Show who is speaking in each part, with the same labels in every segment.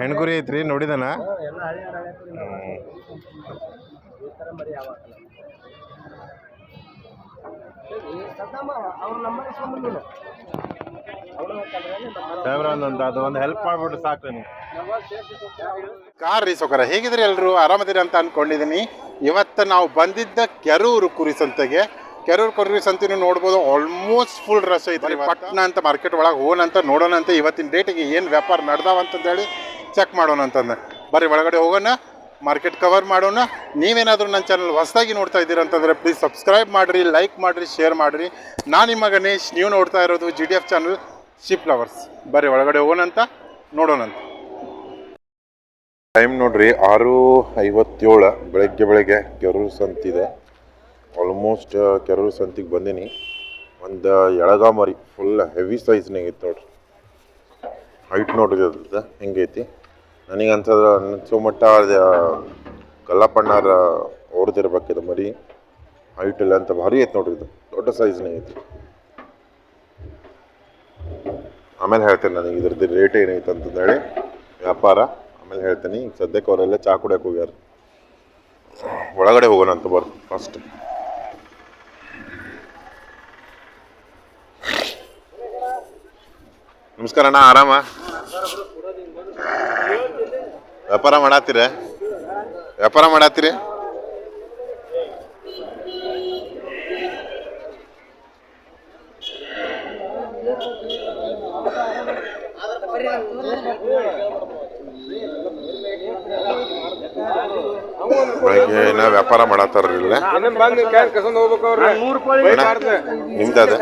Speaker 1: Number ಐತ್ರಿ ನೋಡಿದನ? ಅದು ಒಂದು ಹೆಲ್ಪ್ ಮಾಡ್ಬಿಟ್ಟು ಸಾಕು ನೀವು ಕಾರ್ ರೀ ಸೊಕರ ಹೇಗಿದ್ರಿ ಎಲ್ರು? ಆರಾಮದಿರಿ ಅಂತ ಅನ್ಕೊಂಡಿದ್ದೀನಿ. ಇವತ್ತು ನಾವು ಬಂದಿದ್ದ ಕೆರೂರು ಕುರಿ ಸಂತೆಗೆ ಕೆರೂರು ಅಂತ ನೀವು ನೋಡ್ಬೋದು. ಆಲ್ಮೋಸ್ಟ್ ಫುಲ್ ರಶ್ ಐತ್ರಿ ಪಟ್ನ ಅಂತ ಮಾರ್ಕೆಟ್ ಒಳಗೆ ಹೋಗೋಣ ಅಂತ ನೋಡೋಣ ಅಂತ ಇವತ್ತಿನ ಡೇಟಿಗೆ ಏನು ವ್ಯಾಪಾರ ನಡ್ದಾವ ಅಂತಂದೇಳಿ ಚೆಕ್ ಮಾಡೋಣ ಅಂತಂದು. ಬರೀ ಒಳಗಡೆ ಹೋಗೋಣ ಮಾರ್ಕೆಟ್ ಕವರ್ ಮಾಡೋಣ. ನೀವೇನಾದರೂ ನನ್ನ ಚಾನಲ್ ಹೊಸದಾಗಿ ನೋಡ್ತಾ ಇದ್ದೀರಾ ಅಂತಂದರೆ ಪ್ಲೀಸ್ ಸಬ್ಸ್ಕ್ರೈಬ್ ಮಾಡಿರಿ ಲೈಕ್ ಮಾಡಿರಿ ಶೇರ್ ಮಾಡಿರಿ. ನಾನು ನಿಮ್ಮ ಗಣೇಶ್ ನೀವು ನೋಡ್ತಾ ಇರೋದು G D F channel ship lovers ಬರೀ ಒಳಗಡೆ ಹೋಗೋಣ ಅಂತ ನೋಡೋಣಂತ. ಟೈಮ್ ನೋಡ್ರಿ ಆರು ಐವತ್ತೇಳು ಬೆಳಗ್ಗೆ ಬೆಳಗ್ಗೆ ಕೆರೂರು ಸಂತಿದೆ. ಆಲ್ಮೋಸ್ಟ್ ಕೆರೂರು ಸಂತಿಗೆ ಬಂದೀನಿ. ಒಂದು ಎಳಗ ಮರಿ ಫುಲ್ ಹೆವಿ ಸೈಜ್ನಾಗ ಐತೆ ನೋಡ್ರಿ. ಹೈಟ್ ನೋಡ್ರಿ ಅದ್ರದ್ದು ಹೆಂಗೈತಿ ನನಗೆ ಅನ್ಸೋದ್ರ ಅನ್ಸೋ ಮಟ್ಟ ಅದು ಕಲ್ಲಪ್ಪಣ್ಣಾರ ಓಡ್ದಿರ್ಬೇಕಿದು ಮರಿ. ಹೈಟ್ ಇಲ್ಲ ಅಂತ ಭಾರಿ ಐತೆ ನೋಡ್ರಿ ಇದು. ದೊಡ್ಡ ಸೈಜ್ನಾಗ ಐತಿ. ಆಮೇಲೆ ಹೇಳ್ತೇನೆ ನನಗೆ ಇದ್ರದ್ದು ರೇಟ್ ಏನೈತೆ ಅಂತಂದೇಳಿ. ವ್ಯಾಪಾರ, ಆಮೇಲೆ ಹೇಳ್ತೀನಿ. ಈಗ ಸದ್ಯಕ್ಕೆ ಅವರೆಲ್ಲ ಚಾ ಕುಡಿಯೋಕೆ ಹೋಗ್ಯಾರ. ಒಳಗಡೆ ಹೋಗೋಣ ಅಂತ ಬರ್ರಿ ಫಸ್ಟ್ ನಮಸ್ಕಾರ ಅಣ್ಣ ಆರಾಮ? ವ್ಯಾಪಾರ ಮಾಡತ್ತೀರ ವ್ಯಾಪಾರ ಮಾಡತ್ತೀರಿ ಬೆಳಗ್ಗೆ ಏನ ವ್ಯಾಪಾರ
Speaker 2: ಅವ್ರ
Speaker 1: ನಿಮ್ದು ಅದ?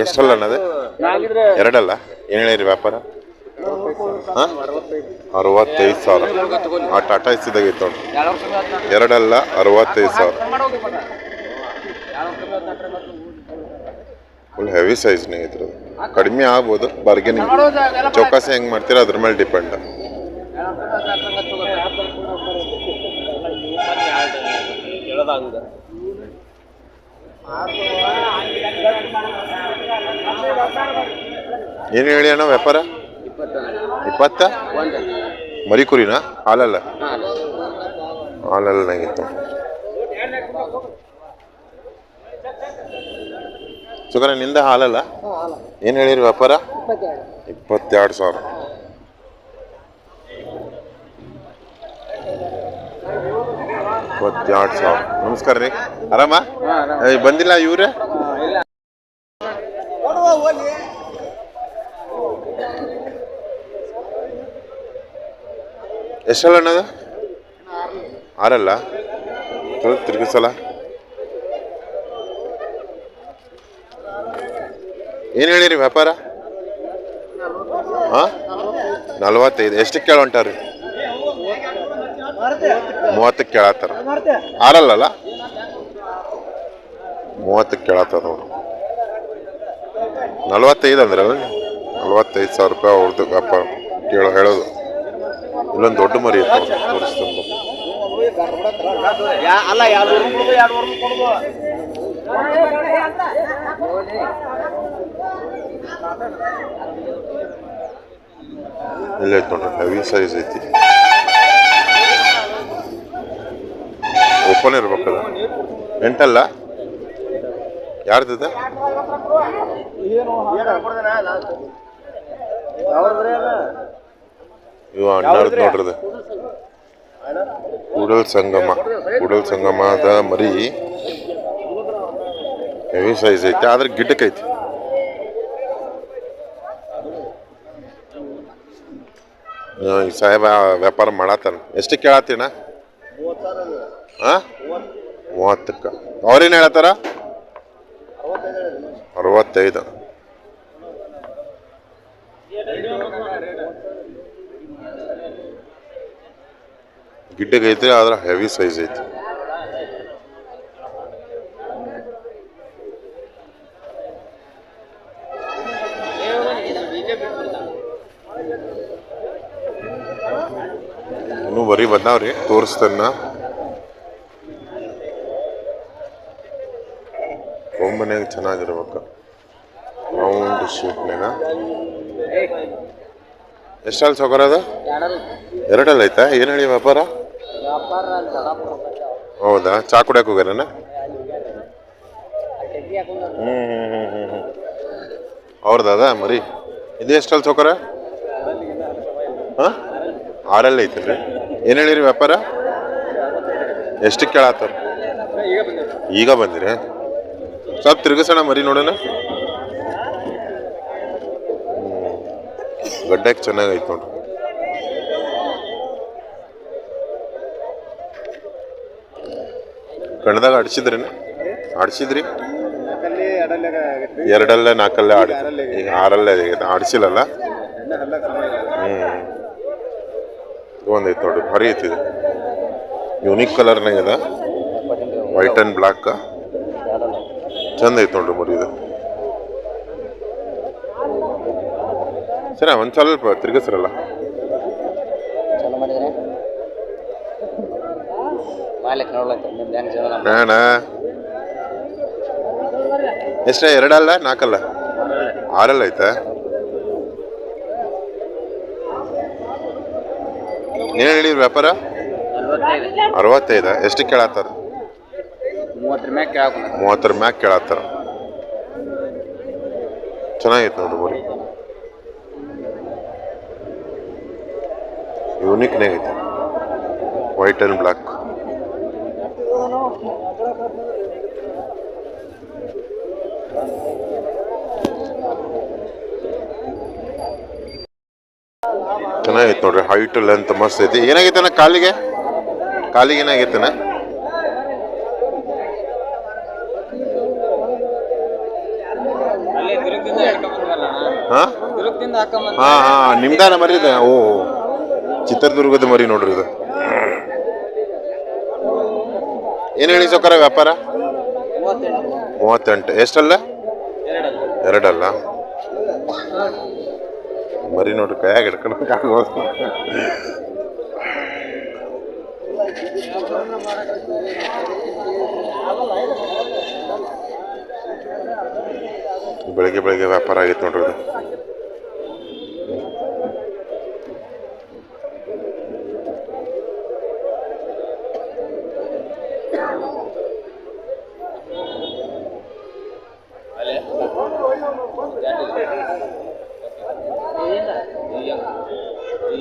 Speaker 1: ಎಷ್ಟಲ್ಲ ಅನ್ನೋದು ಎರಡಲ್ಲ? ಏನು ವ್ಯಾಪಾರ? ಹಾಂ? ಅರವತ್ತೈದು ಸಾವಿರ. ಆ ಟಾಟಾ ಎಸಿದಾಗ ಐತೆ ನೋಡಿ ಎರಡಲ್ಲ, ಅರವತ್ತೈದು ಸಾವಿರ. ಫುಲ್ ಹೆವಿ ಸೈಜ್ ಇದ್ರದ್ದು. ಕಡಿಮೆ ಆಗ್ಬೋದು ಬಾರ್ಗೇನಿಂಗ್ ಚೌಕಾಸಿ ಹೆಂಗೆ ಮಾಡ್ತೀರಾ, ಅದ್ರ ಮೇಲೆ ಡಿಪೆಂಡ್. ಏನು ಹೇಳಿ ಅಣ್ಣ ವ್ಯಾಪಾರ? ಇಪ್ಪತ್ತ? ಮರಿ ಕುರಿನಾ ಹಾಲಲ್ಲ? ಹಾಲಲ್ಲ ನಂಗಿತ್ತು ಸುಗರ ನಿಂದ ಹಾಲಲ್ಲ? ಏನು ಹೇಳಿರಿ ವ್ಯಾಪಾರ? ಇಪ್ಪತ್ತೆರಡು ಸಾವಿರ. ಇಪ್ಪತ್ತೆರಡು ಸಾವಿರ. ನಮಸ್ಕಾರ ರೀ. ಆರಾಮ? ಬಂದಿಲ್ಲ ಇವ್ರೆ? ಎಷ್ಟಲ್ಲ ಅಣ್ಣದು ಆರಲ್ಲ ತಿರುಗಿಸಲ್ಲ? ಏನು ಹೇಳಿರಿ ವ್ಯಾಪಾರ? ಹಾಂ ನಲ್ವತ್ತೈದು. ಎಷ್ಟಕ್ಕೆ ಕೇಳ ಹೊಂಟಾರಿ ಮೂವತ್ತಕ್ಕೆ ಕೇಳತ್ತಾರ? ಆರಲ್ಲಲ್ಲ? ಮೂವತ್ತಕ್ಕೆ ಕೇಳತ್ತಾರ ಅವರು. ನಲ್ವತ್ತೈದು ಅಂದ್ರೆ ನಲ್ವತ್ತೈದು ಸಾವಿರ ರೂಪಾಯಿ ಅವ್ರದ್ದು ವ್ಯಾಪಾರ ಕೇಳೋ ಹೇಳೋದು. ಇಲ್ಲೊಂದು ದೊಡ್ಡ ಮರಿ ಇತ್ತು ತೋರಿಸ್ತೀನಿ ಇಲ್ಲ ನೋಡ್ರಿ ಹೆವಿ ಸೈಜ್ ಐತಿ. ಓಪನ್ ಇರ್ಬೇಕದ ಎಂಟಲ್ಲ? ಯಾರ್ದಿದೆ? ಇವ ಅಣ್ಣಾರ್ದು ನೋಡ್ರದ ಕೂಡಲ್ ಸಂಗಮ. ಕೂಡಲ್ ಸಂಗಮದ ಮರಿ ಹೆವಿ ಸೈಜ್ ಐತಿ ಆದ್ರೆ ಗಿಡ್ಡಕ್ಕೈತಿ ಈ ಸಾಹೇಬ ವ್ಯಾಪಾರ ಮಾಡತ್ತಾನ. ಎಷ್ಟು ಕೇಳತ್ತೀನ? ಹಾಂ ಮೂವತ್ತಕ್ಕೆ. ಅವ್ರೇನು ಹೇಳತ್ತಾರ ಅರವತ್ತೈದು. ಗಿಡ್ಡಗೆ ಐತೆ ಆದ್ರೆ ಹೆವಿ ಸೈಜ್ ಐತಿ. ಇನ್ನೂ ಬರೀ ಬಂದಾವ್ರಿ ತೋರಿಸ್ತಾನ. ಒಮ್ಮನೆಯಾಗ ಚೆನ್ನಾಗಿರ್ಬೇಕು. ರೌಂಡ್ ಶೇಪ್ನಾಗ ಎಷ್ಟಲ್ಲಿ ಸೊಗರ ಎರಡಲ್ಲಿ ಐತಾ ಏನು ಹೇಳಿ ವ್ಯಾಪಾರ? ಹೌದಾ? ಚಾ ಕುಡಿಯಕ್ಕೆ ಹೋಗ್ಯಾರನ? ಹ್ಞೂ ಹ್ಞೂ ಹ್ಞೂ ಹ್ಞೂ ಮರಿ? ಇದು ಎಷ್ಟಲ್ಲಿ ಸೊಕರ ಹಾಂ? ಆರಲ್ಲಿ ಐತಲ್ರಿ ಏನು ಹೇಳಿರಿ ವ್ಯಾಪಾರ? ಎಷ್ಟಕ್ಕೆ ಕೇಳತ್ತಾರ? ಈಗ ಬಂದಿರಿ? ಸ್ವಲ್ಪ ತಿರುಗಿಸೋಣ ಮರಿ ನೋಡೋಣ. ಗಡ್ಡಕ್ಕೆ ಚೆನ್ನಾಗೈತೆ ನೋಡ್ರಿ. ಕಣ್ದಾಗ ಅಡಿಸಿದ್ರಿ ಆಡಿಸಿದ್ರಿ?
Speaker 2: ಎರಡಲ್ಲ
Speaker 1: ನಾಲ್ಕಲ್ಲ ಆಡ ಈಗ ಆರಲ್ಲೇ ಆಡಿಸಿಲ್ಲಲ್ಲ? ಹ್ಞೂ ಒಂದೈತೆ ನೋಡ್ರಿ. ಭಾರಿ ಐತಿ ಇದು. ಯೂನಿಕ್ ಕಲರ್ನಾಗ ಅದ ವೈಟ್ ಆ್ಯಂಡ್ ಬ್ಲ್ಯಾಕ್ ಚಂದ ಐತೆ ನೋಡ್ರಿ ಮರಿ ಇದು. ಸರಿ ಒಂದು ಸ್ವಲ್ಪ ತಿರ್ಗಿಸ್ರಲ್ಲ.
Speaker 3: ಮಾಡ್ಲಿಕ್ಕೆ ನೋಡ್ಲಕ್ಕ ನಿಮ್ದು ಹೆಂಗೆ ಜೀವನ?
Speaker 1: ನಾಣ ಎಷ್ಟ ಎರಡಲ್ಲ ನಾಲ್ಕಲ್ಲ ಆರಲ್ಲ ಐತಾ ಏನು ಹೇಳಿ ವ್ಯಾಪಾರ? ಅರವತ್ತೈದು. ಎಷ್ಟು ಕೇಳತ್ತಾರ?
Speaker 3: ಮೂವತ್ತರ ಮ್ಯಾಗ ಕೇಳಕ್ಕೆ
Speaker 1: ಮೂವತ್ತರ ಮ್ಯಾಗ ಕೇಳತ್ತಾರ. ಚೆನ್ನಾಗಿತ್ತು ನೋಡ್ರಿ ಯೂನಿಕ್ನಾಗ ಇದೆ. ವೈಟ್ ಆ್ಯಂಡ್ ಬ್ಲ್ಯಾಕ್ ಚೆನ್ನಾಗೈತೆ ನೋಡ್ರಿ ಹೈಟ್ ಲೆಂತ್ ಮಸ್ತ್ ಐತಿ ಏನಾಗೈತನ ಕಾಲಿಗೆ? ಕಾಲಿಗೆ
Speaker 3: ಏನಾಗೈತೆ
Speaker 1: ಹಾ? ಹಾ ಹಾ ನಿಮ್ದಾನ ಮರಿ ಇದೆ ಓ ಚಿತ್ರದುರ್ಗದ ಮರಿ ನೋಡ್ರಿ ಇದು. ಏನು ಹೇಳಿ ಸೌಕರ ವ್ಯಾಪಾರ?
Speaker 3: ಮೂವತ್ತೆಂಟು.
Speaker 1: ಎಷ್ಟಲ್ಲ?
Speaker 3: ಎರಡಲ್ಲ.
Speaker 1: ಮರಿ ನೋಡ್ರಿ, ಕೈಯಾಗ ಹಿಡ್ಕೊಳಕ್ ಬೆಳಿಗ್ಗೆ ಬೆಳಗ್ಗೆ ಬೆಳಗ್ಗೆ ವ್ಯಾಪಾರ ಆಗಿತ್ತು ನೋಡ್ರಿ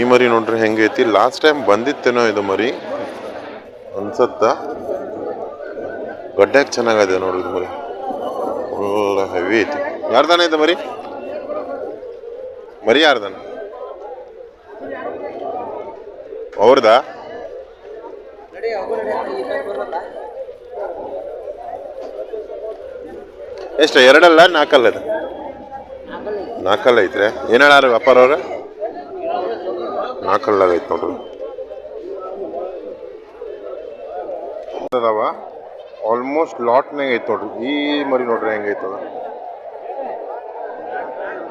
Speaker 1: ಈ ಮರಿ ನೋಡ್ರಿ ಹೆಂಗೈತಿ. ಲಾಸ್ಟ್ ಟೈಮ್ ಬಂದಿತ್ತೇನೋ ಇದು ಮರಿ? ಅನ್ಸತ್ತ? ಗಡ್ಡಕ್ಕೆ ಚೆನ್ನಾಗಿದೆ ನೋಡ್ರಿ ಇದು ಮರಿ. ಫುಲ್ ಹೆವಿ ಐತಿ. ಯಾರ್ದಾನ ಇದು ಮರಿ? ಮರಿ ಯಾರ್ದಾನ? ಅವ್ರದಾ? ಎಷ್ಟ, ಎರಡಲ್ಲ? ನಾಲ್ಕಲ್ಲ ನಾಲ್ಕಲ್ಲ ಐತ್ರಿ? ಏನಾರ ವ್ಯಾಪಾರ ಅವ್ರ? ನಾಲ್ಕಲ್ಲಾಗ ಐತೆ ನೋಡ್ರಿ ಅದಾವ? ಆಲ್ಮೋಸ್ಟ್ ಲಾಟ್ನಾಗ ಐತೆ ನೋಡ್ರಿ ಈ ಮರಿ ನೋಡ್ರಿ ಹೆಂಗೈತದ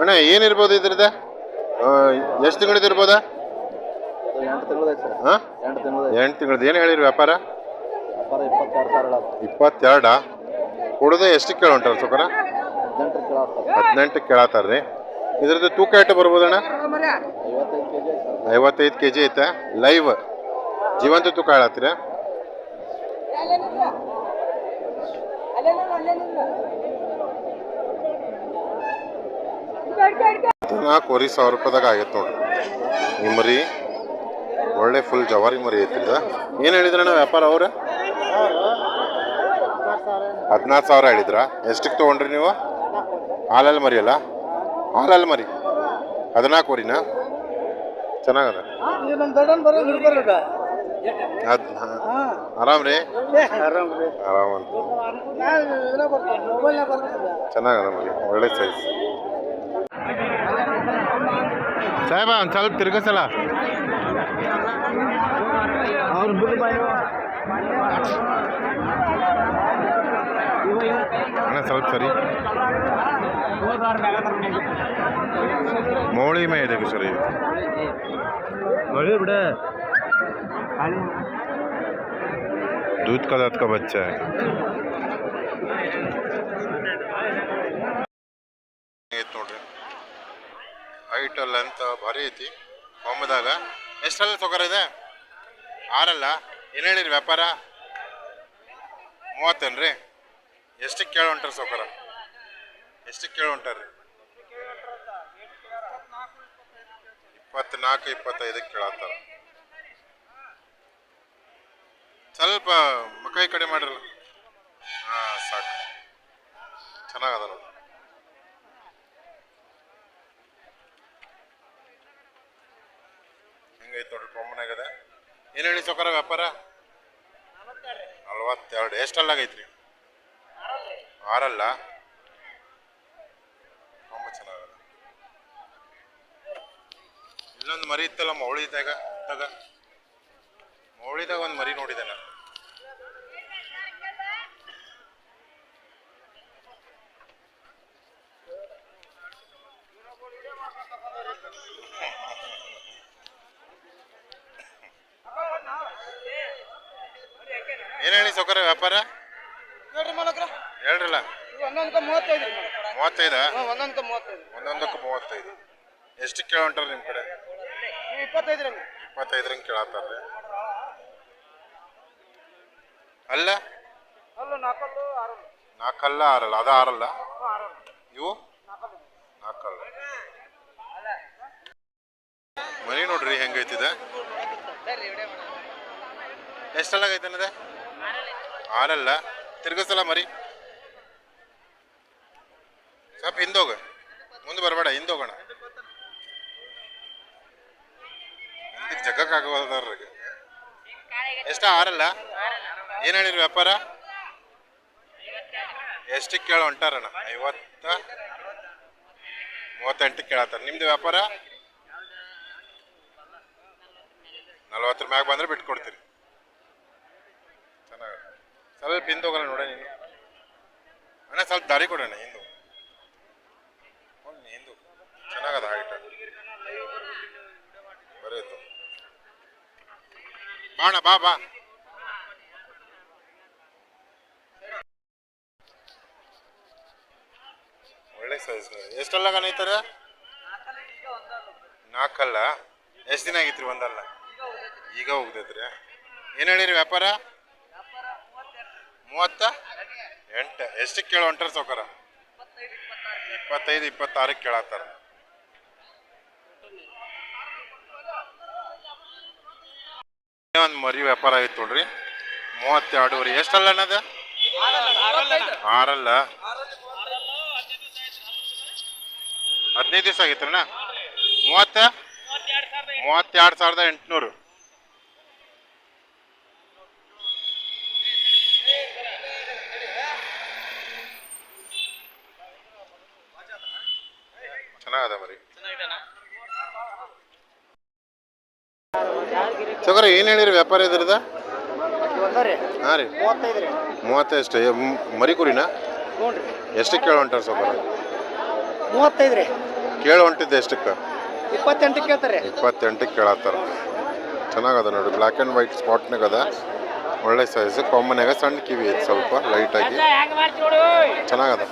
Speaker 1: ಅಣ್ಣ ಏನಿರ್ಬೋದು ಇದ್ರದ ಎಷ್ಟು ತಿಂಗಳದ್ದು ಇರ್ಬೋದ? ಹಾಂ
Speaker 3: ಎಂಟು
Speaker 1: ತಿಂಗಳದ್ದು ಏನು ಹೇಳಿರಿ ವ್ಯಾಪಾರ? ಇಪ್ಪತ್ತೆರಡಾ ಕೊಡೋದು ಎಷ್ಟು ಕೇಳೋಂಟಾರ ಸೊಕರ?
Speaker 3: ಹದಿನೆಂಟು
Speaker 1: ಕೇಳತ್ತಾರ್ರಿ. ಇದ್ರದ್ದು ತೂಕ ಇಟ್ಟು ಬರ್ಬೋದಣ್ಣ?
Speaker 3: ಐವತ್ತೈದು ಕೆ ಜಿ
Speaker 1: ಐತೆ. ಲೈವ್ ಜೀವಂತ ತೂಕ ಹೇಳತ್ರಿ ನಾಲ್ಕೂವರೆ ಸಾವಿರ ರೂಪಾಯಿದಾಗ ಆಗೈತೆ ನೋಡ್ರಿ. ಈ ಮರಿ, ಒಳ್ಳೆ ಫುಲ್ ಜವಾರಿ ಮರಿ ಐತಿದ ಏನು ಹೇಳಿದ್ರಣ್ಣ ವ್ಯಾಪಾರ ಅವ್ರ? ಹದಿನಾಲ್ಕು ಸಾವಿರ ಹೇಳಿದ್ರ. ಎಷ್ಟಕ್ಕೆ ತೊಗೊಂಡ್ರಿ ನೀವು? ಹಾಲಲ್ಲಿ ಮರಿ ಅಲ್ಲ? ಹಾಲಲ್ಲಿ ಮರಿ. ಹದಿನಾಲ್ಕುವರಿನಾ ಚೆನ್ನಾಗದ. ಅದ್ ಆರಾಮ್ ರೀ?
Speaker 2: ಆರಾಮ್
Speaker 1: ಅಂತ. ಚೆನ್ನಾಗದ ಒಳ್ಳೆ ಸೈಜ್ ಸಾಹೇಬ ಒಂದು ಸ್ವಲ್ಪ ತಿರ್ಗಸಲ್ಲ? ಅಣ್ಣ ಸ್ವಲ್ಪ ಸರಿ. ಮೌಳಿ ಮೇ ಇದೆ ಸರಿ
Speaker 2: ಮಳಿ ಬಿಡ
Speaker 1: दूध का दांत का बच्चा है ಐತ್ ನೋಡ್ರಿ ಐಟಲ್ ಅಂತ ಭಾರಿ ಐತಿ ಕೊಂಬದಾಗ ಎಷ್ಟಲ್ಲ ತೊಗರ ಇದೆ ಆರಲ್ಲ ಏನು ಹೇಳಿರಿ ವ್ಯಾಪಾರ ಮೂವತ್ತೇನ್ರಿ ಎಷ್ಟಕ್ಕೆ ಕೇಳಿ ಹೊಂಟಾರ ಸೌಕರ ಎಷ್ಟಕ್ಕೆ ಕೇಳಿ ಹೊಂಟಾರ್ರಿ ಇಪ್ಪತ್ನಾಲ್ಕು, ಇಪ್ಪತ್ತೈದಕ್ಕೆ ಕೇಳತ್ತಾರ. ಸ್ವಲ್ಪ ಮಕೈ ಕಡೆ ಮಾಡಿರಲ್ಲ. ಹಾಂ, ಸಾಕು. ಚೆನ್ನಾಗದ ನೋಡಿ ಹೆಂಗೈತೆ ನೋಡ್ರಿ ಕೊಂಬನಾಗದ ಏನು ಹೇಳಿ ಸೌಕರ ವ್ಯಾಪಾರ? ನಲ್ವತ್ತೆರಡು. ಎಷ್ಟಲ್ಲಾಗೈತ್ರಿ ಆರಲ್ಲ ಕೊಂಬ ಚೆನ್ನಾಗದ ಇಲ್ಲೊಂದು ಮರಿ ಇತ್ತಲ್ಲ ಮೌಳಿದಾಗ ತಗ ಮೌಳಿದಾಗ ಒಂದು ಮರಿ ನೋಡಿದೆ ನಾನು. ಏನು ಹೇಳಿ ಸೌಕರ ವ್ಯಾಪಾರ? ಹೇಳ್ರಲ್ಲ.
Speaker 2: ಮೂವತ್ತೈದ ಒಂದೊಂದಕ್ಕೆ ಮೂವತ್ತೈದು?
Speaker 1: ಒಂದೊಂದಕ್ಕೆ ಮೂವತ್ತೈದು. ಎಷ್ಟು ಕೇಳೊಂಟಾರ ನಿಮ್ಮ ಕಡೆ?
Speaker 2: ನೀವು ಇಪ್ಪತ್ತೈದು ರೀ
Speaker 1: ಇಪ್ಪತ್ತೈದರಂಗೆ ಕೇಳತ್ತಾರ್ರಿ. ಅಲ್ಲ?
Speaker 2: ಅಲ್ಲ ನಾಲ್ಕಲ್ಲು ಆರು
Speaker 1: ನಾಲ್ಕಲ್ಲ ಆರಲ್ಲ? ಅದ ಆರಲ್ಲ?
Speaker 2: ಆರು
Speaker 1: ಇವು? ನಾಲ್ಕಲ್ಲ. ಮರಿ ನೋಡ್ರಿ ಹೆಂಗೈತಿದೆ. ಎಷ್ಟಲ್ಲಾಗೈತೆ ಅನ್ನದ? ಆರಲ್ಲ. ತಿರ್ಗಸಲ ಮರಿ. ಸ್ವಲ್ಪ ಹಿಂದೋಗ. ಮುಂದೆ ಬರಬೇಡ ಹಿಂದೋಗೋಣ. ಜಗ್ಗಕ್ಕಾಗವಲ್ದಾರ್ರಿಗೆ ಎಷ್ಟ, ಆರಲ್ಲ? ಏನು ಹೇಳಿರಿ ವ್ಯಾಪಾರ? ಎಷ್ಟಕ್ಕೆ ಕೇಳ ಹೊಂಟಾರಣ್ಣ? ಐವತ್ತ? ಮೂವತ್ತೆಂಟಕ್ಕೆ ಕೇಳತ್ತಾರ. ನಿಮ್ದು ವ್ಯಾಪಾರ? ನಲ್ವತ್ತರ ಮ್ಯಾಗ ಬಂದ್ರೆ ಬಿಟ್ಕೊಡ್ತೀರಿ. ಚೆನ್ನಾಗ ಸ್ವಲ್ಪ ಹಿಂದೆ ಹೋಗಲ್ಲ, ನೋಡ ನೀನು. ಅಣ್ಣ, ಸ್ವಲ್ಪ ದಾರಿ ಕೊಡೋಣ ಹಿಂದು ಹಿಂದು ಚೆನ್ನಾಗದ ಹೈಟ್ ಬರೀತು ಬಾಣ, ಬಾ ಬಾ. ಒಳ್ಳೆ ಸೈಜ್ ಎಷ್ಟಲ್ಲ ಗಣೈತಾರೆ ನಾಲ್ಕಲ್ಲ? ಎಷ್ಟು ದಿನ ಆಗಿತ್ರಿ ಒಂದಲ್ಲ? ಈಗ ಹೋಗ್ತೈತ್ರಿ ಏನು ಹೇಳಿರಿ ವ್ಯಾಪಾರ? ಮೂವತ್ತ? ಎಂಟು. ಎಷ್ಟಕ್ಕೆ ಕೇಳು ಹೊಂಟಾರ ಸೌಕರ? ಇಪ್ಪತ್ತೈದು, ಇಪ್ಪತ್ತಾರಕ್ಕೆ ಕೇಳತ್ತಾರ. ಒಂದು ಮರಿ ವ್ಯಾಪಾರ ಆಯ್ತು ನೋಡ್ರಿ. ಮೂವತ್ತೆರಡುವರೆ. ಎಷ್ಟಲ್ಲ ಅನ್ನದ ಆರಲ್ಲ. ಹದಿನೈದು ದಿವಸ ಆಗಿತ್ತಣ್ಣ? ಮೂವತ್ತ? ಮೂವತ್ತೆರಡು ಸಾವಿರದ ಎಂಟುನೂರು ಚೆನ್ನಾಗದ ಮರಿ ಸಗರ ಏನು ಹೇಳಿರಿ ವ್ಯಾಪಾರ ಇದ್ರದ ಹಾಂ ರೀ.
Speaker 2: ಮೂವತ್ತೈದು ರೀ
Speaker 1: ಮರಿ ಕುರಿನಾ ಎಷ್ಟು ಕೇಳಿ ಹೊಂಟಾರ ಸೌಕರ
Speaker 2: ಮೂವತ್ತೈದು ರೀ
Speaker 1: ಕೇಳಿ ಹೊಂಟಿದ್ದೆ ಎಷ್ಟಕ್ಕೆ?
Speaker 2: ಇಪ್ಪತ್ತೆಂಟಕ್ಕೆ ಕೇಳ್ತಾರೆ.
Speaker 1: ಇಪ್ಪತ್ತೆಂಟಕ್ಕೆ ಕೇಳತ್ತಾರ. ಚೆನ್ನಾಗದ ನೋಡಿ ಬ್ಲ್ಯಾಕ್ ಆ್ಯಂಡ್ ವೈಟ್ ಸ್ಪಾಟ್ನಾಗ ಅದ. ಒಳ್ಳೆ ಸೈಜ್ ಕಾಮನ್ಯಾಗ ಸಣ್ಣ ಕಿವಿ ಐತೆ ಸ್ವಲ್ಪ ಲೈಟಾಗಿ ಚೆನ್ನಾಗದ.